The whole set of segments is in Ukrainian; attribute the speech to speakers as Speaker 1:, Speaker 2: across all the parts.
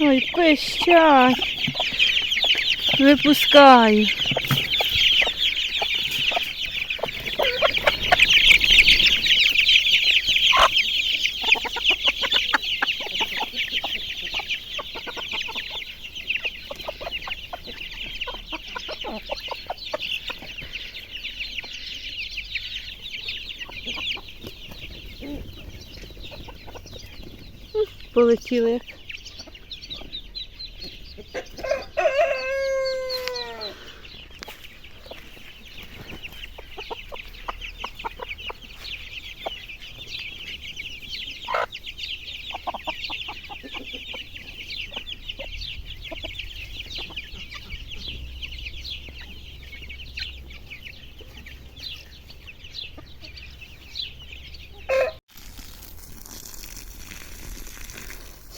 Speaker 1: Ой, пищать. Випускаю. Полетіли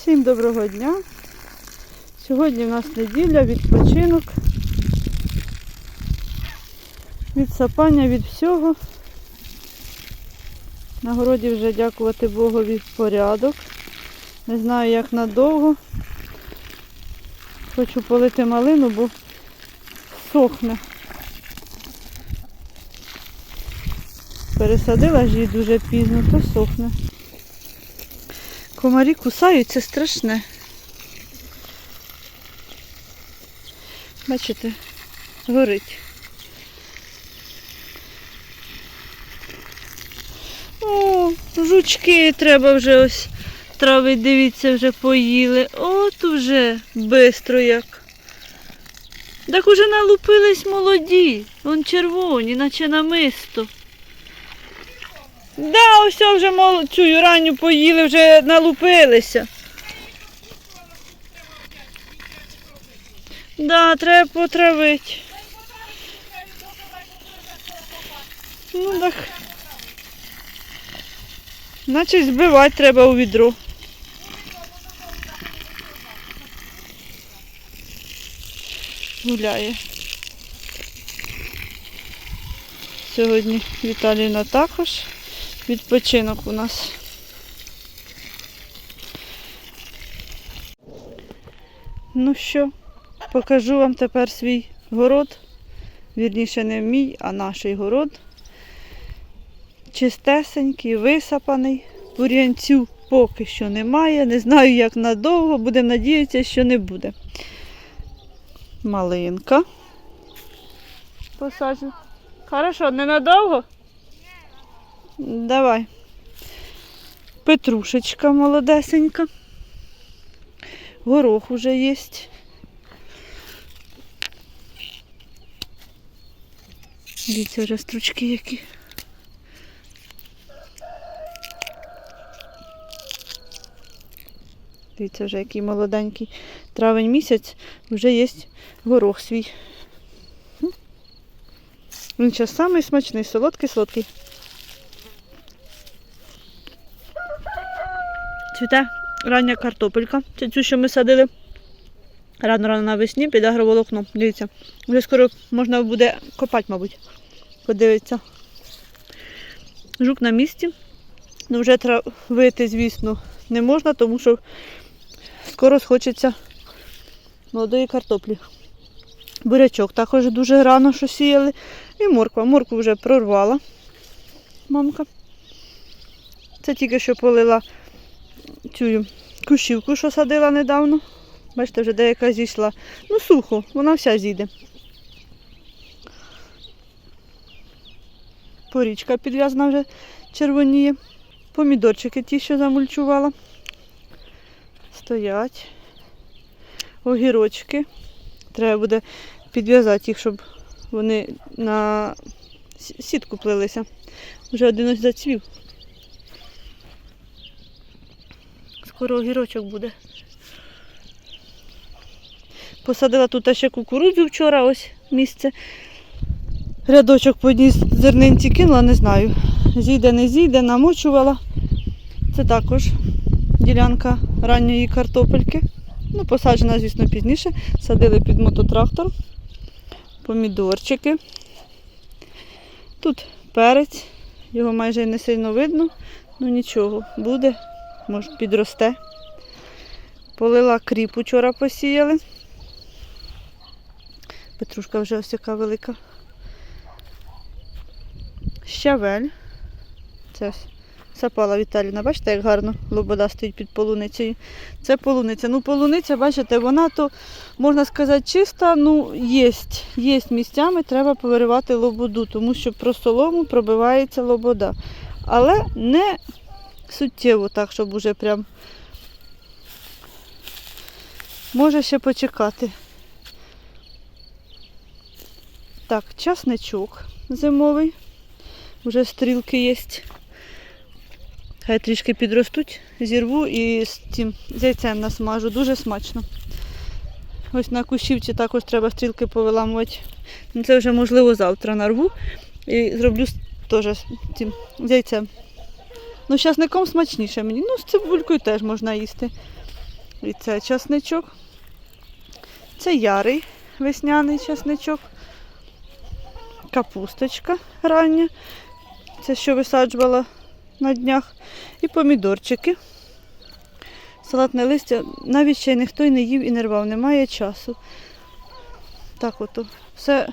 Speaker 1: Всім доброго дня. Сьогодні в нас неділя, відпочинок. Від сапання, від всього. На городі вже дякувати Богові порядок. Не знаю як надовго. Хочу полити малину, бо сохне. Пересадила ж її дуже пізно, то сохне. Комарі кусають, це страшне. Бачите, горить. О, жучки треба вже ось травить, дивіться, вже поїли. От уже бистро як. Так уже налупились молоді, вон червоні, наче намисто. Да, ось вже мол, цю ранню поїли, вже налупилися. Да, треба потравити. Ну так. Значить збивати треба у відро. Гуляє. Сьогодні Віталіна також. Відпочинок у нас. Ну що, покажу вам тепер свій город. Вірніше не мій, а наш город. Чистесенький, висапаний. Бур'янцю поки що немає. Не знаю, як надовго. Будемо надіятися, що не буде. Малинка. Посаджу. Хорошо, ненадовго? Давай. Петрушечка молодесенька. Горох уже є. Дивіться, вже стручки які. Дивіться, вже який молоденький. Травень місяць вже є горох свій. Він зараз самий смачний, солодкий-солодкий. Цвіте рання картопелька. Це цю, що ми садили рано-рано навесні під агроволокном. Дивіться, вже скоро можна буде копати, мабуть. Подивіться. Жук на місці. Ну, вже травити, звісно, не можна, тому що скоро схочеться молодої картоплі. Бурячок також дуже рано що сіяли. І морква. Моркву вже прорвала мамка. Це тільки що полила цю кущівку, що садила недавно. Бачите, вже деяка зійшла. Ну, сухо, вона вся зійде. Порічка підв'язана вже червоніє. Помідорчики ті, що замульчувала. Стоять. Огірочки. Треба буде підв'язати їх, щоб вони на сітку плелися. Вже один ось зацвів. Скоро огірочок буде. Посадила тут ще кукурудзу вчора, ось місце. Рядочок по одній зернинці кинула, не знаю. Зійде, не зійде, намочувала. Це також ділянка ранньої картопельки. Ну, посаджена, звісно, пізніше. Садили під мототрактор. Помідорчики. Тут перець, його майже не сильно видно, ну нічого, буде, може підросте. Полила кріп учора посіяли. Петрушка вже ось яка велика. Щавель. Це ось сапала Віталіна. Бачите, як гарно лобода стоїть під полуницею. Це полуниця. Ну, полуниця, бачите, вона то, можна сказати, чиста, ну, є. Є місцями, треба повиривати лободу, тому що про солому пробивається лобода. Але не суттєво так, щоб уже прям може ще почекати. Так, часничок зимовий. Вже стрілки є. Хай трішки підростуть, зірву і з цим яйцем насмажу. Дуже смачно. Ось на кущівці також треба стрілки повиламувати. Це вже можливо завтра нарву і зроблю теж цим яйцем. Ну, з часником смачніше мені. Ну, з цибулькою теж можна їсти. І це часничок. Це ярий весняний часничок. Капусточка рання. Це що висаджувала на днях. І помідорчики. Салатне листя навіть ще ніхто й не їв і не рвав, немає часу. Так ото. Все,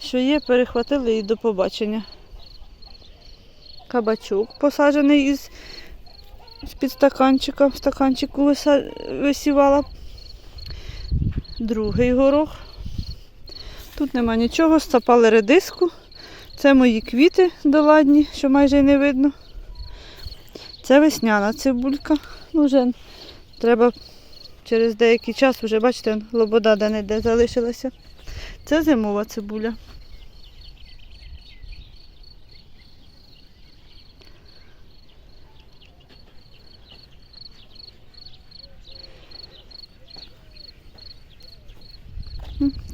Speaker 1: що є, перехватили і до побачення. Кабачок посаджений із з-під стаканчика. В стаканчику висівала. Другий горох. Тут нема нічого, стапали редиску. Це мої квіти доладні, що майже й не видно. Це весняна цибулька. Ну, вже треба через деякий час, вже бачите, лобода де-не-де залишилася. Це зимова цибуля.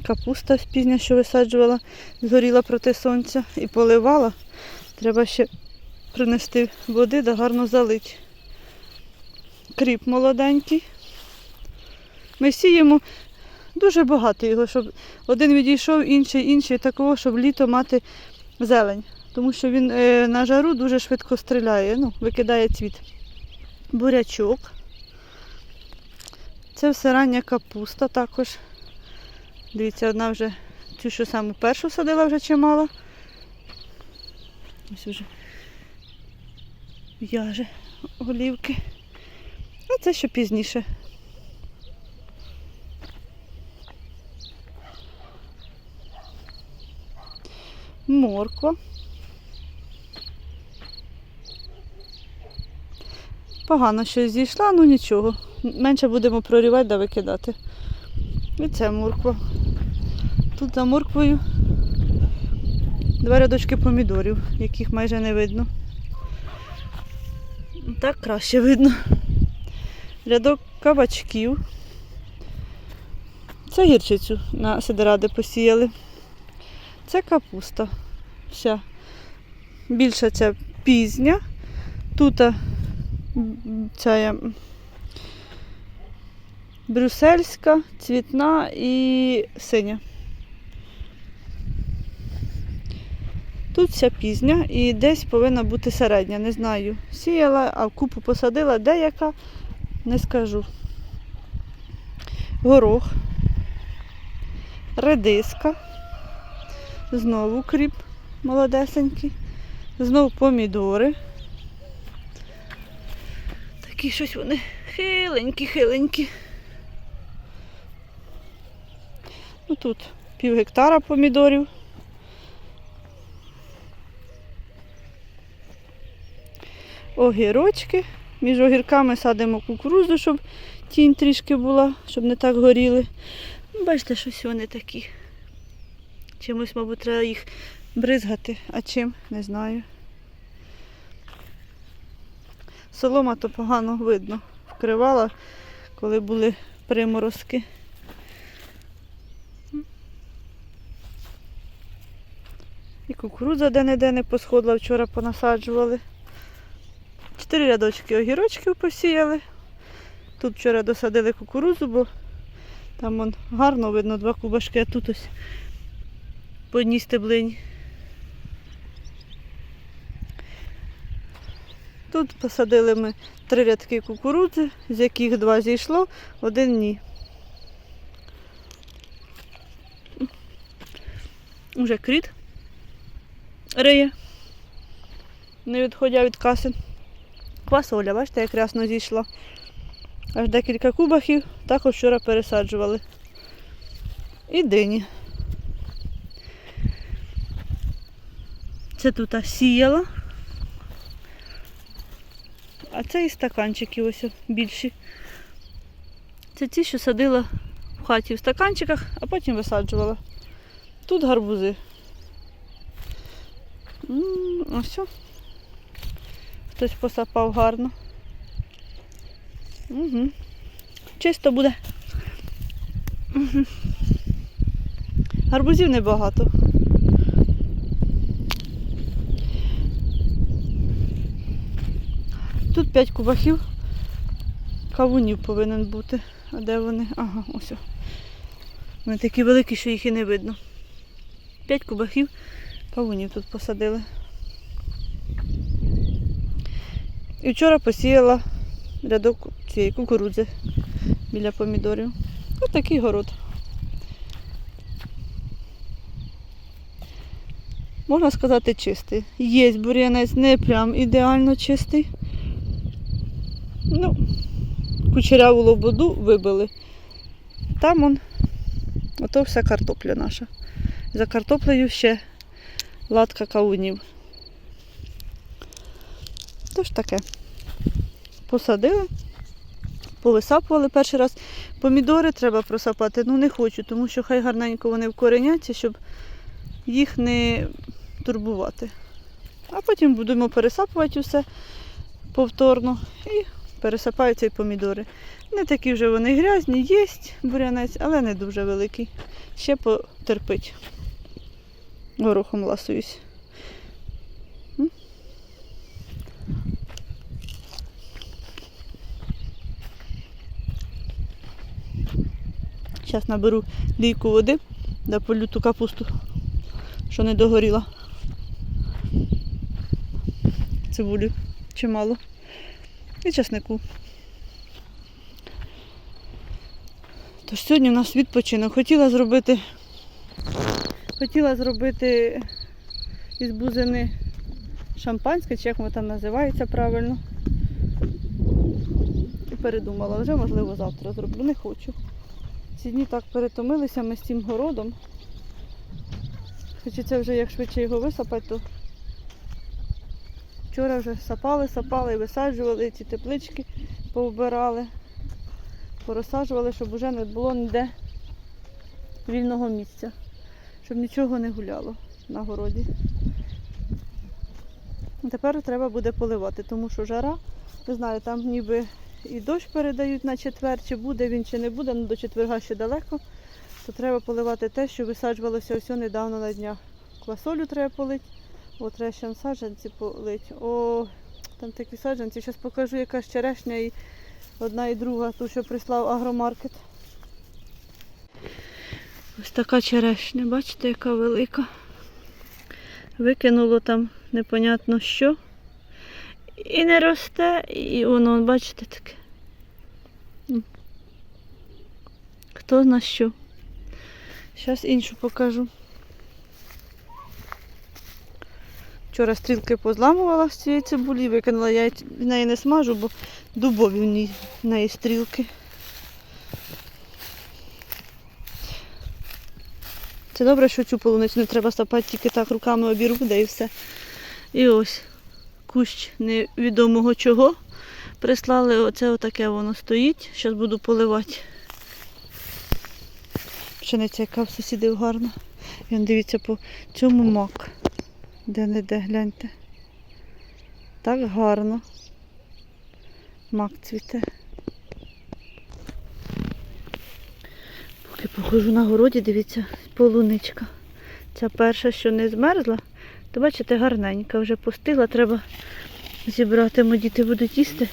Speaker 1: Капуста пізня, що висаджувала, згоріла проти сонця і поливала. Треба ще принести води да гарно залити. Кріп молоденький. Ми сіємо дуже багато його, щоб один відійшов, інший, інший, такого, щоб літо мати зелень. Тому що він е, на жару дуже швидко стріляє, ну, викидає цвіт. Бурячок. Це все рання капуста також. Дивіться, одна вже цю, що саму першу садила вже чимало. Ось вже в'яже голівки. А це ще пізніше. Морква. Погано щось зійшла, ну нічого. Менше будемо прорівати да викидати. І це морква. Тут за морквою два рядочки помідорів, яких майже не видно. Так краще видно. Рядок кабачків. Це гірчицю на сидоради посіяли. Це капуста. Вся. Більша ця пізня. Тут ця є брюссельська, цвітна і синя. Тут вся пізня і десь повинна бути середня, не знаю. Сіяла, а купу посадила, деяка, не скажу. Горох, редиска, знову кріп молодесенький, знову помідори. Такі щось вони хиленькі-хиленькі. Ну тут пів гектара помідорів. Огірочки. Між огірками садимо кукурудзу, щоб тінь трішки була, щоб не так горіли. Ну, Бачите, щось вони такі. Чимось, мабуть, треба їх бризгати, а чим, не знаю. Солома то погано видно. Вкривала, коли були приморозки. І кукурудза де-не-де не посходила, вчора понасаджували. Чотири рядочки огірочків посіяли. Тут вчора досадили кукурудзу, бо там вон гарно видно два кубашки, а тут ось по одній стеблині. Тут посадили ми три рядки кукурудзи, з яких два зійшло, один ні. Уже кріт риє, не відходя від каси. Квасоля, бачите, як рясно зійшла. Аж декілька кубахів, також вчора пересаджували. І дині. Це тут сіяла. А це і стаканчики ось більші. Це ті, що садила в хаті в стаканчиках, а потім висаджувала. Тут гарбузи. Ось. Хтось посапав гарно. Угу. Чисто буде. Угу. Гарбузів небагато. Тут 5 кубахів. Кавунів повинен бути. А де вони? Ага, ось. Вони такі великі, що їх і не видно. 5 кубахів кавунів тут посадили. І вчора посіяла рядок цієї кукурудзи біля помідорів. Ось такий город. Можна сказати, чистий. Є бур'янець, не прям ідеально чистий. Ну, кучеряву лободу вибили. Там он, ото вся картопля наша. За картоплею ще латка кавунів. Тож таке. Посадили, повисапували перший раз. Помідори треба просапати, ну не хочу, тому що хай гарненько вони вкореняться, щоб їх не турбувати. А потім будемо пересапувати усе повторно і пересапаються і помідори. Не такі вже вони грязні, є бурянець, але не дуже великий. Ще потерпить. Горохом ласуюсь. Зараз наберу лійку води, да полю ту капусту, що не догоріла. Цибулі чимало. І чеснику. Тож сьогодні у нас відпочинок. Хотіла зробити, хотіла зробити із бузини шампанське, чи як воно там називається правильно. І передумала, вже можливо завтра зроблю, не хочу. Ці дні так перетомилися ми з цим городом. Хочеться вже як швидше його висапати, то вчора вже сапали, сапали висаджували ці теплички, повбирали, порозсаджували, щоб вже не було ніде вільного місця, щоб нічого не гуляло на городі. Тепер треба буде поливати, тому що жара, не знаю, там ніби і дощ передають на четвер, чи буде він, чи не буде, ну до четверга ще далеко, то треба поливати те, що висаджувалося ось недавно на днях. Квасолю треба полити, о, треба саджанці полити. О, там такі саджанці. Зараз покажу, яка ж черешня і одна і друга, ту, що прислав агромаркет. Ось така черешня, бачите, яка велика. Викинуло там непонятно що. І не росте, і воно, бачите, таке. Хто зна що. Зараз іншу покажу. Вчора стрілки позламувала з цієї цибулі, викинула, я в неї не смажу, бо дубові в ній в неї стрілки. Це добре, що цю полуницю не треба сапати, тільки так руками обірву, да і все. І ось кущ невідомого чого. Прислали, оце отаке воно стоїть. Зараз буду поливати. Пшениця, яка в сусідів гарна. І он дивіться по цьому мак. Де-не-де, гляньте. Так гарно. Мак цвіте. Поки походжу на городі, дивіться, полуничка. Ця перша, що не змерзла, то бачите, гарненька, вже пустила, треба зібрати, мо діти будуть їсти.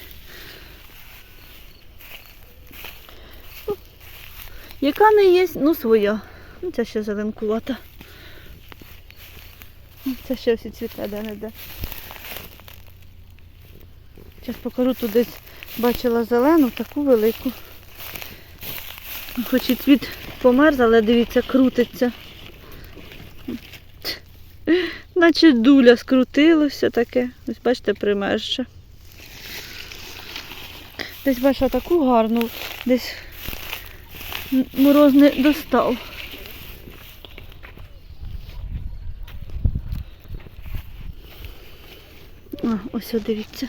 Speaker 1: Яка не є, ну своя. Ну, Ця ще зеленкувата. Це ще всі цвіте де-не-де. Зараз покажу тут десь Бачила зелену, таку велику. Хоч і цвіт померз, але дивіться, крутиться. Наче дуля скрутилося таке. Ось бачите, примерше. Десь бачила таку гарну, десь м- мороз не достав. А, ось дивіться.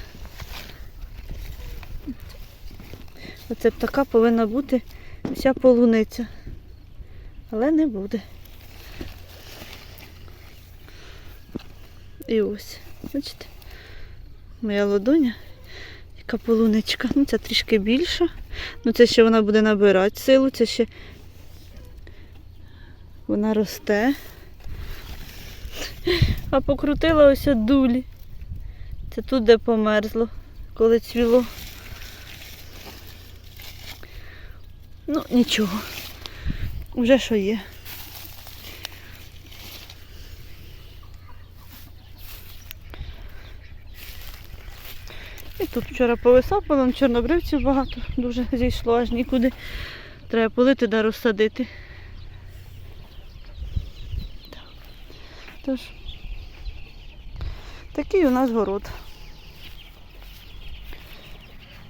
Speaker 1: Оце б така повинна бути вся полуниця. Але не буде. І ось, бачите, моя ладоня, яка полуничка. Ну, це трішки більша. Ну, це ще вона буде набирати силу, це ще вона росте. А покрутила ось дулі. Це тут, де померзло, коли цвіло. Ну, нічого. Вже що є. Тут вчора повисапало, чорнобривців багато, дуже зійшло аж нікуди. Треба полити да розсадити. Так. Тож, такий у нас город.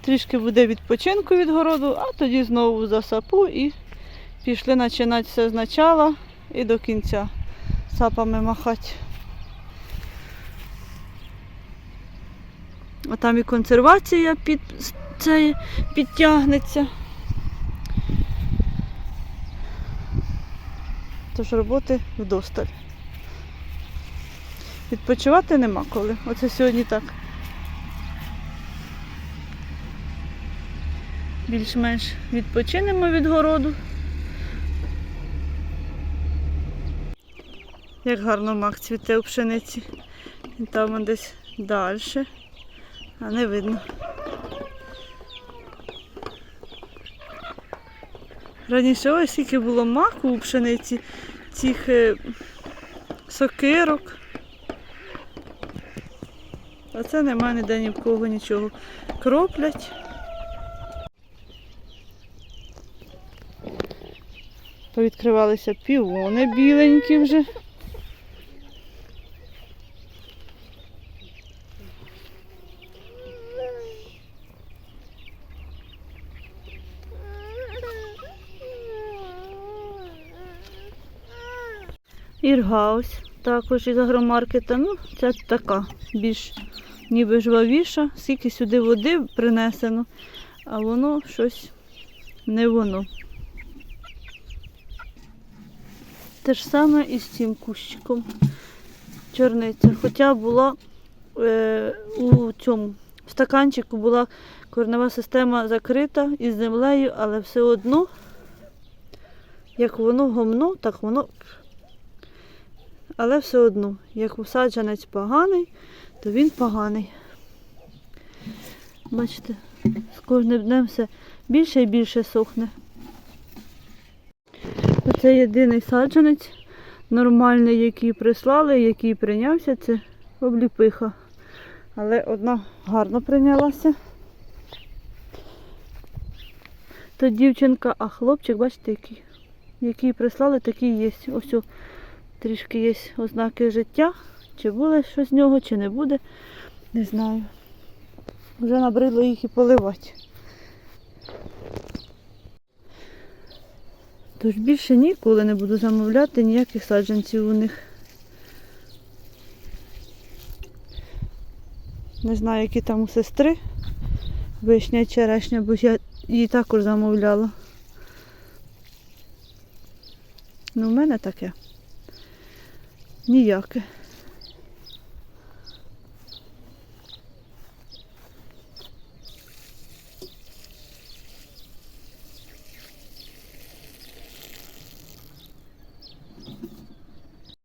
Speaker 1: Трішки буде відпочинку від городу, а тоді знову за сапу і пішли починати все спочатку і до кінця сапами махати. А там і консервація під, це, підтягнеться. Тож роботи вдосталь. Відпочивати нема коли. Оце сьогодні так. Більш-менш відпочинемо від городу. Як гарно мак цвіте у пшениці. Там десь далі, а не видно. Раніше ось скільки було маку у пшениці, цих е, сокирок. А це нема ніде ні в кого нічого. Кроплять. Повідкривалися півони біленькі вже. Іргаус також із агромаркета. Ну, це така більш ніби жвавіша, скільки сюди води принесено, а воно щось не воно. Те ж саме і з цим кущиком чорниця. Хоча була е, у цьому в стаканчику була коренева система закрита із землею, але все одно, як воно гомно, так воно. Але все одно, як усадженець поганий, то він поганий. Бачите, з кожним днем все більше і більше сохне. Оце єдиний саджанець нормальний, який прислали, який прийнявся, це обліпиха. Але одна гарно прийнялася. То дівчинка, а хлопчик, бачите, який, який прислали, такий є. Ось трішки є ознаки життя. Чи буде щось з нього, чи не буде, не знаю. Вже набридло їх і поливати. Тож більше ніколи не буду замовляти ніяких саджанців у них. Не знаю, які там у сестри. Вишня, черешня, бо я її також замовляла. Ну, в мене таке. Ніяке.